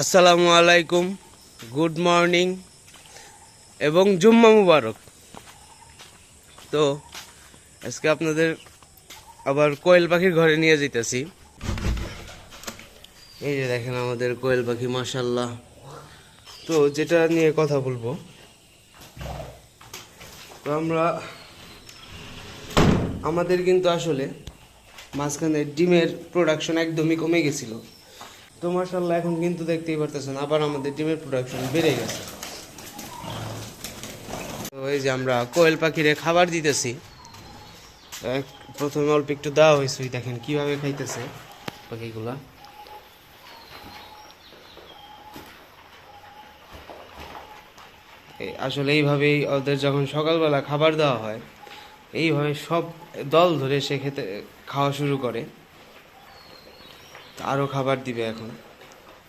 আসসালামু আলাইকুম, good morning এবং জুম্মা মুবারক। তো, আজকে আপনাদের আবার কোয়েল পাখির ঘরে নিয়ে যেতেছি এই যে দেখেন আমাদের কোয়েল পাখি মাসাল্লাহ তো, যেটা নিয়ে কথা বলব, তো আমরা, আমাদের কিন্তু আসলে মাঝখানে ডিমের প্রোডাকশন একদমই কমে গেছিল। তো মার্শাল্লাহ এখন কিন্তু দেখতেই পারতেছেন, আবার আমাদের ডিমের প্রোডাকশন বেড়ে গেছে। তো যে আমরা কোয়েল পাখিরে খাবার দিতেছি। প্রথমে অল্প একটু দেওয়া হয়েছে দেখেন কীভাবে খাইতেছে পাখিগুলা। আসলে এইভাবেই ওদের যখন সকালবেলা খাবার দেওয়া হয়, এইভাবে সব দল ধরে সে খেতে, খাওয়া শুরু করে। আরও খাবার দিবে এখন।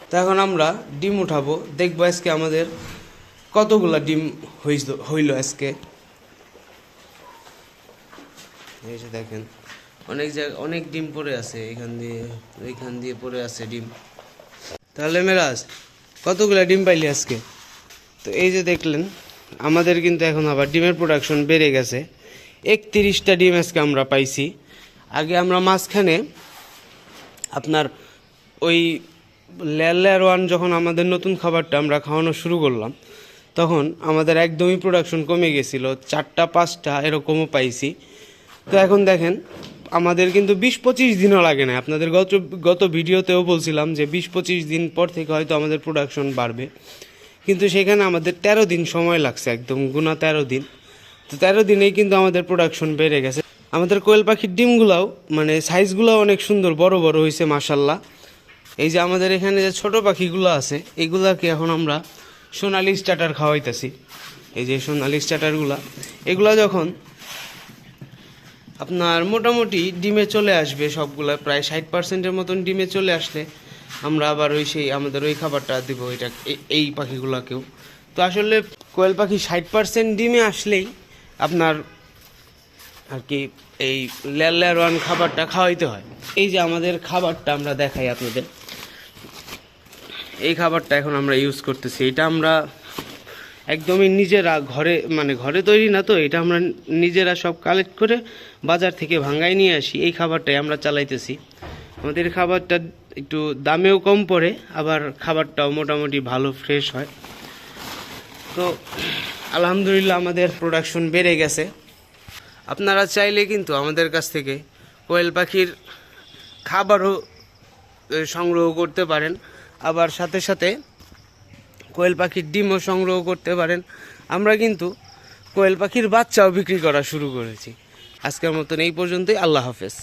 তো এখন আমরা ডিম উঠাবো। দেখব আজকে আমাদের কতগুলা ডিম হইল আজকে। এই যে দেখেন, অনেক জায়গা, অনেক ডিম পড়ে আছে। এখান দিয়ে ওইখান দিয়ে পড়ে আছে ডিম। তাহলে মেরাজ, কতগুলা ডিম পাইলি আজকে? তো এই যে দেখলেন, আমাদের কিন্তু এখন আবার ডিমের প্রোডাকশন বেড়ে গেছে। একত্রিশটা ডিম আজকে আমরা পাইছি। আগে আমরা মাঝখানে আপনার ওই লেয়ার ওয়ান যখন আমাদের নতুন খাবারটা আমরা খাওয়ানো শুরু করলাম, তখন আমাদের একদমই প্রোডাকশন কমে গেছিল, চারটা, পাঁচটা এরকমও পাইছি। তো এখন দেখেন, আমাদের কিন্তু বিশ পঁচিশ দিনও লাগে না আপনাদের গত গত ভিডিওতেও বলছিলাম যে বিশ পঁচিশ দিন পর থেকে হয়তো আমাদের প্রোডাকশন বাড়বে। কিন্তু সেখানে আমাদের তেরো দিন সময় লাগছে, একদম গুণা তেরো দিন। তো তেরো দিনেই কিন্তু আমাদের প্রোডাকশন বেড়ে গেছে। আমাদের কোয়েল পাখির ডিমগুলাও মানে সাইজগুলো অনেক সুন্দর, বড় বড় হয়েছে মাসাল্লাহ এই যে আমাদের এখানে যে ছোট পাখিগুলো আছে, এগুলাকে এখন আমরা সোনালি স্টার্টার খাওয়াইতেছি। এই যে সোনালি স্টার্টারগুলা, এগুলা যখন আপনার মোটামুটি ডিমে চলে আসবে, সবগুলা প্রায় ষাট পার্সেন্টের মতন ডিমে চলে আসলে, আমরা আবার ওই সেই, আমাদের ওই খাবারটা দেবো এটা এই পাখিগুলাকেও। তো আসলে কোয়েল পাখি ষাট পার্সেন্ট ডিমে আসলেই আপনার আর কি এই লেয়ার ওয়ান খাবারটা খাওয়াইতে হয়। এই যে আমাদের খাবারটা আমরা দেখাই আপনাদের। এই খাবারটা এখন আমরা ইউজ করতেছি। এটা আমরা একদমই নিজেরা ঘরে মানে ঘরে তৈরি না তো, এটা আমরা নিজেরা সব কালেক্ট করে বাজার থেকে ভাঙ্গাই নিয়ে আসি। এই খাবারটাই আমরা চালাইতেছি। আমাদের খাবারটা একটু দামেও কম পড়ে, আবার খাবারটাও মোটামুটি ভালো ফ্রেশ হয়। তো, আলহামদুলিল্লাহ আমাদের প্রোডাকশন বেড়ে গেছে। আপনারা চাইলে কিন্তু আমাদের কাছ থেকে কোয়েল পাখির খাবারও সংগ্রহ করতে পারেন। আবার সাথে সাথে কোয়েল পাখির ডিমও সংগ্রহ করতে পারেন। আমরা কিন্তু কোয়েল পাখির বাচ্চাও বিক্রি করা শুরু করেছি। আজকের মতন এই পর্যন্তই। আল্লাহ হাফেজ।